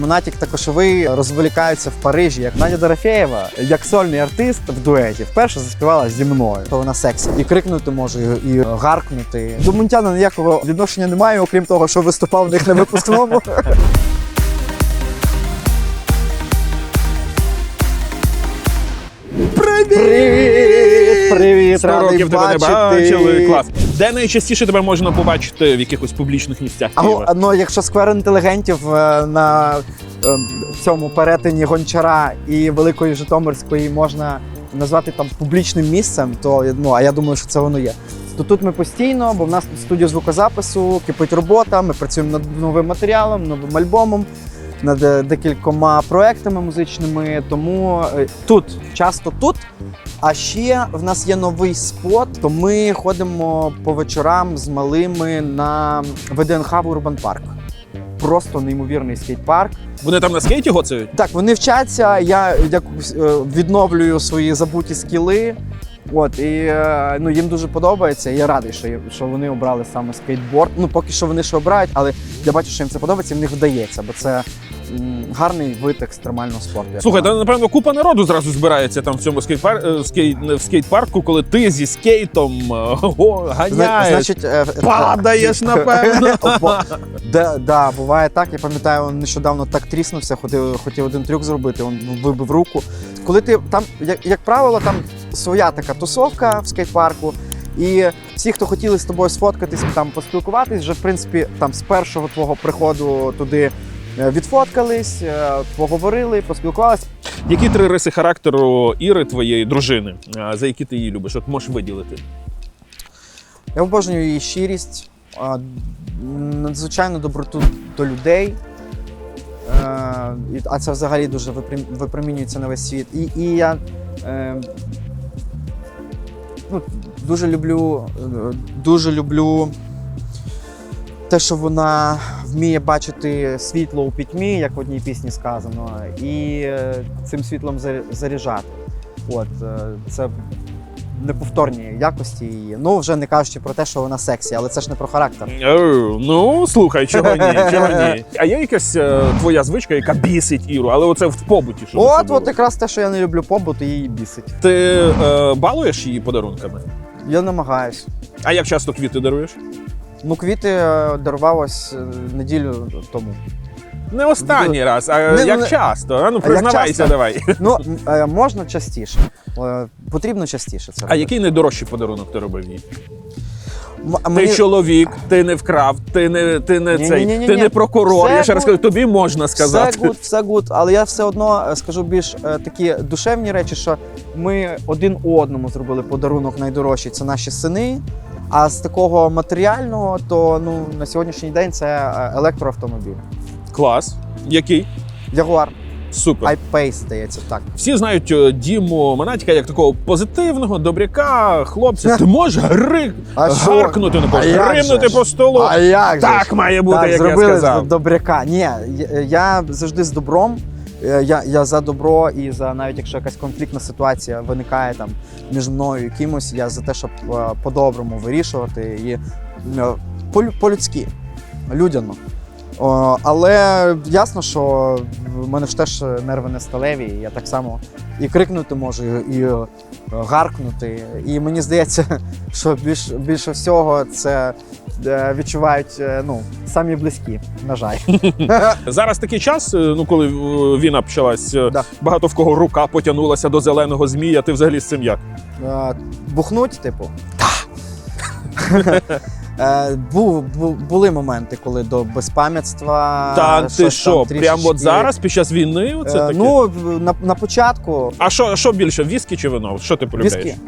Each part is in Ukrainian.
Монатік та Кошовий розволікаються в Парижі, як Надя Дорофєєва, як сольний артист в дуеті, вперше заспівала зі мною. То вона сексі. І крикнути може, і, гаркнути. До Мунтяна ніякого відношення немає, окрім того, що виступав в них на випускному. Привіт! Привіт! Радий бачити. Клас. Де найчастіше тебе можна побачити в якихось публічних місцях А ну, якщо сквер інтелігентів е, на е, цьому перетині Гончара і Великої Житомирської можна назвати там публічним місцем, то ну а я думаю, що це воно є. То тут ми постійно, бо в нас тут студія звукозапису, кипить робота. Ми працюємо над новим матеріалом, новим альбомом, над декількома проектами музичними. Тому е, тут часто тут. А ще в нас є новий спот, то ми ходимо по вечорам з малими на ВДНХ в Урбан Парк. Просто неймовірний скейт-парк. Вони там на скейті гоцають? Так, вони вчаться, я е, відновлюю свої забуті скіли. От, і е, ну, їм дуже подобається. Я радий, що, що вони обрали саме скейтборд. Ну, поки що вони ще обирають, але я бачу, що їм це подобається, і в них вдається, бо це гарний вид екстремального спорту. Слухай, та напевно купа народу зразу збирається там в цьому скейт-пар... е, скейт... в скейт-парку, коли ти зі скейтом е, го, ганяєш, Значить, е, е, падаєш, напевно. Бо- Да, да, буває так. Я пам'ятаю, він нещодавно так тріснувся, хотів, хотів один трюк зробити, він вибив руку. Коли ти там, як, як правило, там своя така тусовка в скейт-парку. І всі, хто хотіли з тобою сфоткатись, там поспілкуватись, вже в принципі там з першого твого приходу туди е, відфоткались, е, поговорили, поспілкувалися. Які три риси характеру Іри, твоєї дружини, за які ти її любиш? От можеш виділити. Я обожнюю її щирість, надзвичайну доброту до людей. Е, А це взагалі дуже випромінюється на весь світ. І, і я е, ну, дуже люблю, е, дуже люблю те, що вона вміє бачити світло у пітьмі, як в одній пісні сказано, і е, цим світлом заряджати. От, е, це неповторні якості її. Ну, вже не кажучи про те, що вона сексі, але це ж не про характер. Е, Ну, слухай, чого ні, чого ні. А є якась е, твоя звичка, яка бісить Іру, але оце в побуті. Що От, от якраз те, що я не люблю побут, і її бісить. Ти е, балуєш її подарунками? Я намагаюсь. А як часто квіти даруєш? Ну, квіти е, дарував ось е, неділю тому. Не останній раз, а Не, як ну, часто? А ну як признавайся, часто? давай. Ну, е, можна частіше. Е, Потрібно частіше це. А робити. який найдорожчий подарунок ти робив їй? М- а Ти чоловік, ти не вкрав, ти не, ти не цей, Ні-ні-ні-ні. ти не прокурор. Все Я ще раз кажу, тобі можна сказати. Все гуд, все гуд, але я все одно е, скажу більш е, такі душевні речі, що ми один одному зробили подарунок найдорожчий це наші сини. А з такого матеріального, то ну на сьогоднішній день це е, електроавтомобіль. Клас. Який? Jaguar Супер. I-Pace, здається, так. Всі знають е, Діму Монатіка як такого позитивного, добряка, хлопця. Ти можеш гри... А гаркнути на А гримнути по столу. А як Так має бути, так, як я зробили сказав. добряка. Ні, я, я завжди з добром. Е, Я, я за добро і за навіть якщо якась конфліктна ситуація виникає там між мною і кимось, я за те, щоб е, по-доброму вирішувати і е, по- по-людськи, людяно. Але ясно, що в мене ж теж нерви не сталеві, і я так само і крикнути можу, і, е, гаркнути. І мені здається, що більш, більше всього це е, відчувають е, ну, самі близькі, на жаль. Зараз такий час, ну коли війна почалась, Да. багато в кого рука потягнулася до зеленого змія. Ти взагалі з цим як? Бухнуть, типу. Е, бу, бу, були моменти, коли до безпам'ятства. Та ти що, прямо от зараз, під час війни, оце Е, таке? Ну, на, на початку А що, що більше, віскі чи вино? Що ти полюбляєш? віскі.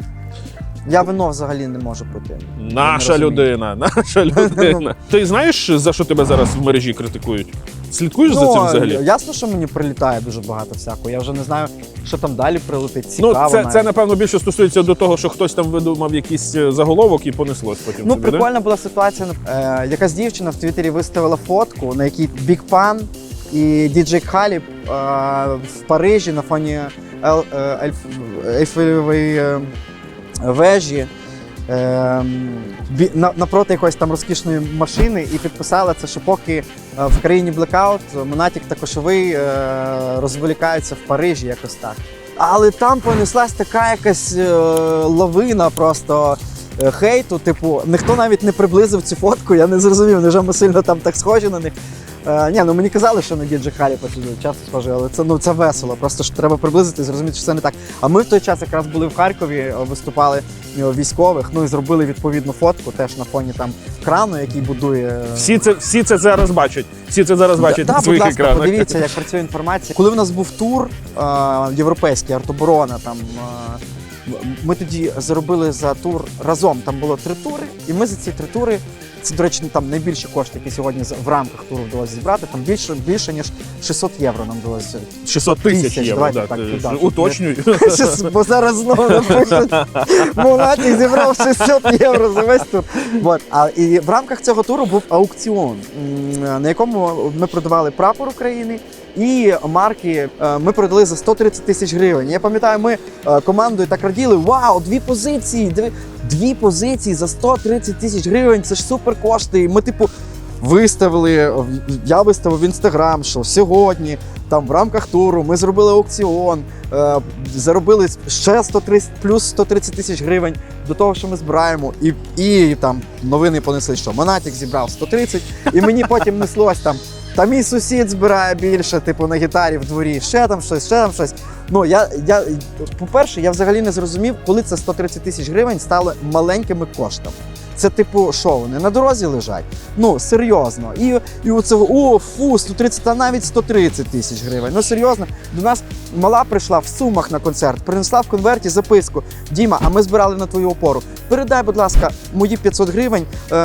Я вино взагалі не можу пити. Наша людина, наша людина. Ти знаєш, за що тебе зараз в мережі критикують? Слідкуєш за цим Ну, взагалі? ясно, що мені прилітає дуже багато всякого. Я вже не знаю, що там далі прилетить. Ну, це, навіть. це напевно більше стосується до того, що хтось там видумав якийсь е, заголовок і понеслось потім. Ну, собі, прикольна була ситуація. Е, якась дівчина в Твіттері виставила фотку, на якій Бік Пан і діджей Халіб е, в Парижі на фоні Ел, е, е, вежі напроти якоїсь там розкішної машини і підписали це, що поки е, в країні блекаут, Монатік та Кошовий е, розволікаються в Парижі, якось так. Але там понеслась така якась е, лавина просто. Хейту, типу, ніхто навіть не приблизив цю фотку, я не зрозумів, невже ми сильно там так схожі на них. Е, ні, ну мені казали, що на Діджі сюди часто схожі, але це ну це весело. Просто ж треба приблизити зрозуміти, що це не так. А ми в той час якраз були в Харкові, е, виступали е, військових, ну і зробили відповідну фотку теж на фоні там крану, який будує. Всі це, всі це зараз бачать. Всі це зараз бачать Да, на будь своїх ласка, екранах. подивіться, як працює інформація. Коли в нас був тур е, європейський, артоборона, там е, ми тоді заробили за тур разом. Там було три тури, і ми за ці три тури. Це, до речі, там найбільші кошти, які сьогодні в рамках туру вдалося зібрати. Там більше, більше ніж 600 євро нам вдалося 600 тисяч Тисяч, євро. давайте Да, так, ти да. ж уточнюй. Щас, Бо зараз знову напишуть. Монатік зібрав 600 євро за весь тур. Вот. А, і в рамках цього туру був аукціон, на якому ми продавали прапор України. І марки е, ми продали за 130 тисяч гривень. Я пам'ятаю, ми е, командою так раділи: вау, дві позиції! Дві, дві позиції за 130 тисяч гривень. Це ж супер кошти. І ми, типу, виставили. Я виставив в інстаграм, що сьогодні там в рамках туру ми зробили аукціон, е, заробили ще 130, плюс 130 тисяч гривень до того, що ми збираємо. І, і там новини понесли, що Монатік зібрав 130, і мені потім неслось там. Та мій сусід збирає більше, типу, на гітарі в дворі, ще там щось, ще там щось. Ну я, я по-перше, я взагалі не зрозумів, коли це 130 тисяч гривень стали маленькими коштами. Це типу, що вони на дорозі лежать? Ну серйозно. І, і оце о, фу, 130, та навіть 130 тисяч гривень. Ну серйозно, до нас мала прийшла в сумах на концерт, принесла в конверті записку. Діма, а ми збирали на твою опору. Передай, будь ласка, мої 500 гривень е,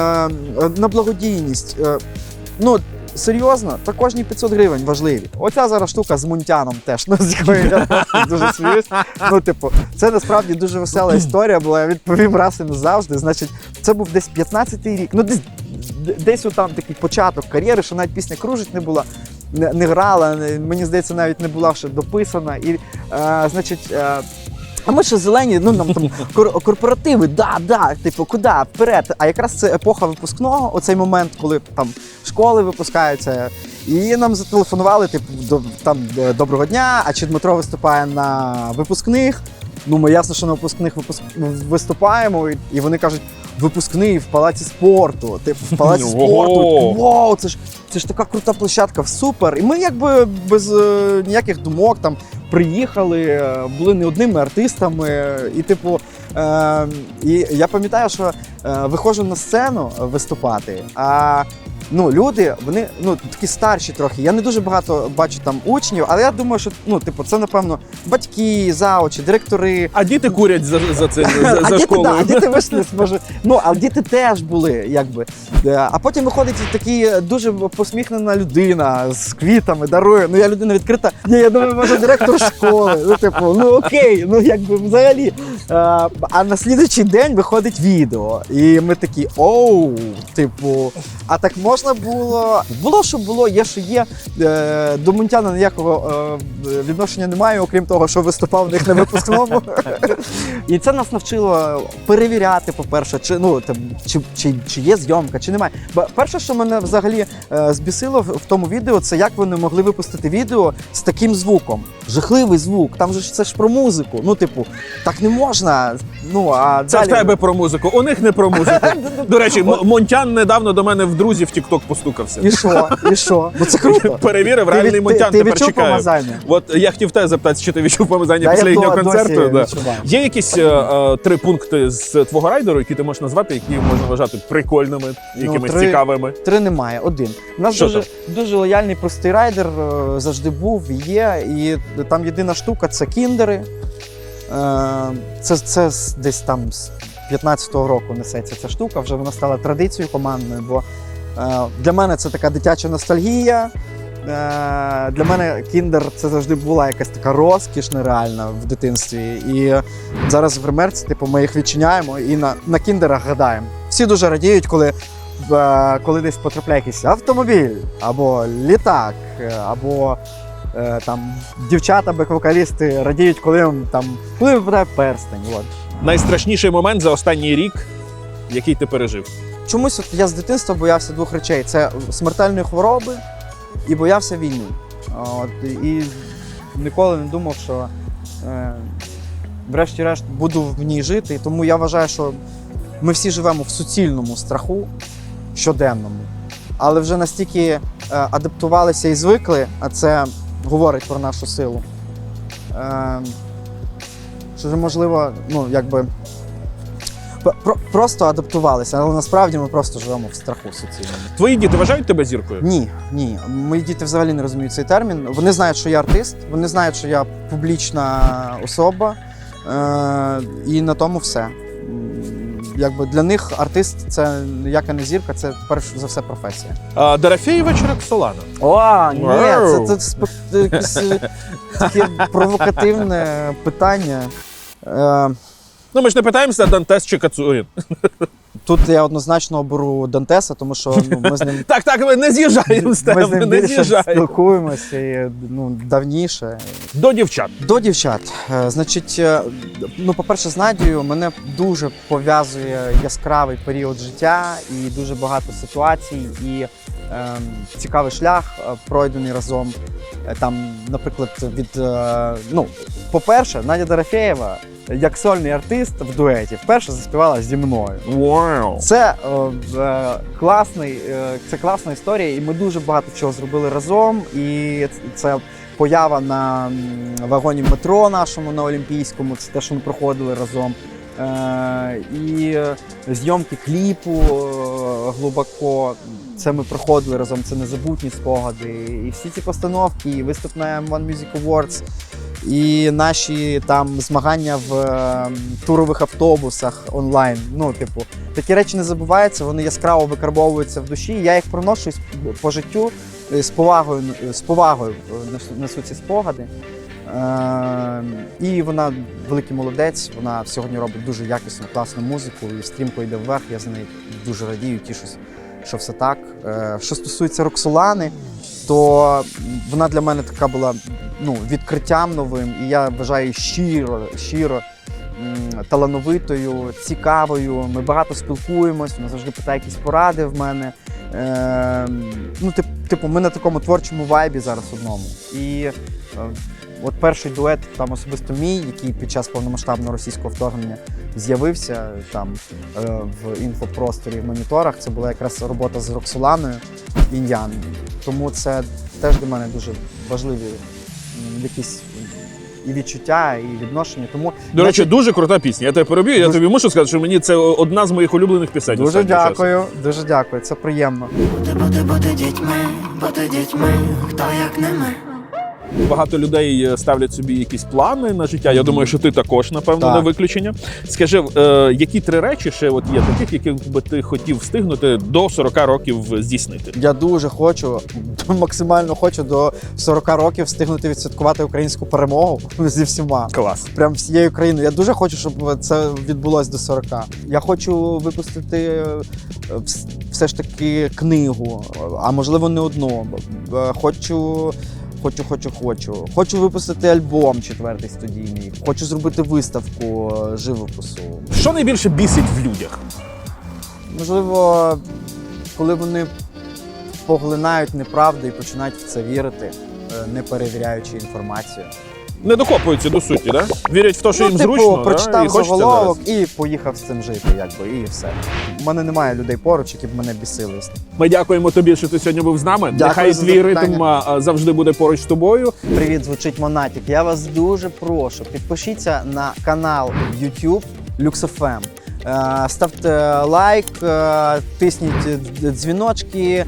на благодійність. Е, ну, серйозно, та кожні 500 гривень важливі. Оця зараз штука з мунтяном теж, ну, з якою я дуже сміюсь. Ну, типу, це насправді дуже весела історія була. Я відповім раз і назавжди. Значить, це був десь 15-й рік. Ну, десь, десь там такий початок кар'єри, що навіть пісня кружить не була. Не, не грала, мені здається, навіть не була ще дописана. І, е, значить, е, а ми ще зелені, ну нам там кор- корпоративи, да, да, типу, куди, вперед. А якраз це епоха випускного, оцей момент, коли там школи випускаються. І нам зателефонували, типу, до, там е, доброго дня, а чи Дмитро виступає на випускних. Ну, ми ясно, що на випускних випуск... виступаємо, і, і вони кажуть, випускний в палаці спорту. Типу, в палаці спорту. Вау, це ж це ж така крута площадка, супер. І ми якби без е, ніяких думок там приїхали, е, були не одними артистами. І, типу, е, і я пам'ятаю, що е, виходжу на сцену виступати. А ну, люди, вони ну, такі старші трохи. Я не дуже багато бачу там учнів, але я думаю, що ну, типу, це, напевно, батьки, заочі, директори. А діти курять за, за це за, а за діти, школою. да, а діти вийшли, може. Ну, а діти теж були, якби. Е, А потім виходить такий дуже посміхнена людина з квітами, дарує. Ну, я людина відкрита. Ні, я думаю, може, директор школи. Ну, типу, ну окей, ну якби взагалі. Е, А на слідуючий день виходить відео. І ми такі, оу, типу, а так можна було. Було, що було, є, що є. Е, До Мунтяна ніякого е, відношення немає, окрім того, що виступав в них на випускному. І це нас навчило перевіряти, по-перше, чи ну там чи, чи, чи є зйомка, чи немає. Бо перше, що мене взагалі е, збісило в, тому відео, це як вони могли випустити відео з таким звуком. Жахливий звук. Там же ж це ж про музику. Ну, типу, так не можна. Ну а Це далі... в тебе про музику, у них не про музику. До речі, Монтян недавно до мене в друзі в Тікток постукався. І що? І що? Ну це круто. Перевірив, реальний Монтян ти тепер відчув чекає. помазання? От я хотів тебе запитати, чи ти відчув помазання після їхнього концерту. Да. Є якісь е, е, три пункти з твого райдеру, які ти можеш назвати, які можна вважати прикольними, якимись Ну, три. цікавими. Три немає, один. У нас Що дуже, дуже лояльний простий райдер е, завжди був є. І там єдина штука це кіндери. Е, Це, це десь там з 15-го року несеться ця штука. Вже вона стала традицією командною, бо для мене це така дитяча ностальгія. Е, Для мене кіндер це завжди була якась така розкіш нереальна в дитинстві. І зараз в гримерці, типу, ми їх відчиняємо і на, на кіндерах гадаємо. Всі дуже радіють, коли е, коли десь потрапляє якийсь автомобіль, або літак, е, або е, там дівчата, бек-вокалісти радіють, коли їм там коли випадає перстень. От. Найстрашніший момент за останній рік, який ти пережив. Чомусь от я з дитинства боявся двох речей: це смертельної хвороби і боявся війни. От, і ніколи не думав, що е, врешті-решт буду в ній жити. Тому я вважаю, що ми всі живемо в суцільному страху щоденному, але вже настільки е, адаптувалися і звикли, а це говорить про нашу силу. Е, що можливо, ну якби Про, просто адаптувалися, але насправді ми просто живемо в страху суцільному. Твої діти вважають тебе зіркою? Ні, ні. Мої діти взагалі не розуміють цей термін. Вони знають, що я артист, вони знають, що я публічна особа, е- і на тому все. М, Якби для них артист це ніяка не зірка, це перш за все професія. А, Дорофєєва чи Роксолана? О, ні, Вау. це, це якесь е, таке провокативне питання. Е, Ну, ми ж не питаємося Дантес чи Кацурін. Тут я однозначно оберу Дантеса, тому що ну, ми з ним Так, так, ми не з'їжджаємо з Ми з ним не більше з'їжджаємо. спілкуємося і, ну, давніше. До дівчат. До дівчат. Е, Значить, е, ну, по-перше, з Надією мене дуже пов'язує яскравий період життя і дуже багато ситуацій, і ем, цікавий шлях е, пройдений разом. Е, Там, наприклад, від е, ну, по-перше, Надя Дорофєєва, як сольний артист в дуеті, вперше заспівала зі мною. Вау. Це е, е, класний, е, це класна історія, і ми дуже багато чого зробили разом. І це поява на вагоні метро нашому на Олімпійському, це те, що ми проходили разом. Е, і е, зйомки кліпу е, глибоко. Це ми проходили разом, це незабутні спогади. І всі ці постановки, і виступ на M1 Music Awards, і наші там змагання в е, турових автобусах онлайн. Ну, типу, такі речі не забуваються, вони яскраво викарбовуються в душі. Я їх проношу по життю е, з повагою, з повагою е, несу- ці спогади. Е, і вона великий молодець. Вона сьогодні робить дуже якісну, класну музику і стрімко йде вверх. Я з нею дуже радію, тішусь, що все так. Е, що стосується Роксолани, то вона для мене така була ну, відкриттям новим, і я вважаю щиро, щиро талановитою, цікавою. Ми багато спілкуємось, вона завжди питає якісь поради в мене. Е, ну, тип, типу, ми на такому творчому вайбі зараз одному. І е, от перший дует, там особисто мій, який під час повномасштабного російського вторгнення з'явився там е, в інфопросторі в моніторах. Це була якраз робота з Роксоланою Ін'ян. Тому це теж для мене дуже важливі м, якісь і відчуття, і відношення. Тому До речі, значить, дуже крута пісня. Я тебе переб'ю. Я Дуже- тобі мушу сказати, що мені це одна з моїх улюблених пісень. дуже останнього часу. дякую, дуже дякую. Це приємно. Бути, бути, бути дітьми, бути дітьми, хто як не ми. Багато людей е, ставлять собі якісь плани на життя. Я думаю, що ти також, напевно, Так. не виключення. Скажи, е, які три речі ще от є таких, яких би ти хотів встигнути до 40 років здійснити? Я дуже хочу, максимально хочу до 40 років встигнути відсвяткувати українську перемогу зі всіма. Клас. Прям всією країною. Я дуже хочу, щоб це відбулося до 40. Я хочу випустити е, все ж таки книгу, а можливо не одну. Хочу. Хочу, хочу, хочу. Хочу випустити альбом четвертий студійний. Хочу зробити виставку е, живопису. Що найбільше бісить в людях? Можливо, коли вони поглинають неправду і починають в це вірити, е, не перевіряючи інформацію. Не докопуються до суті, да? Вірять в те, що ну, їм типу, зручно, да? прочитав і заголовок і поїхав з цим жити, якби, і все. У мене немає людей поруч, які б мене бісили. Ми дякуємо тобі, що ти сьогодні був з нами. Дякую Нехай за твій ритм завжди буде поруч з тобою. Привіт, звучить Монатік. Я вас дуже прошу. Підпишіться на канал YouTube LuxFM. Е, Ставте лайк, е, тисніть дзвіночки.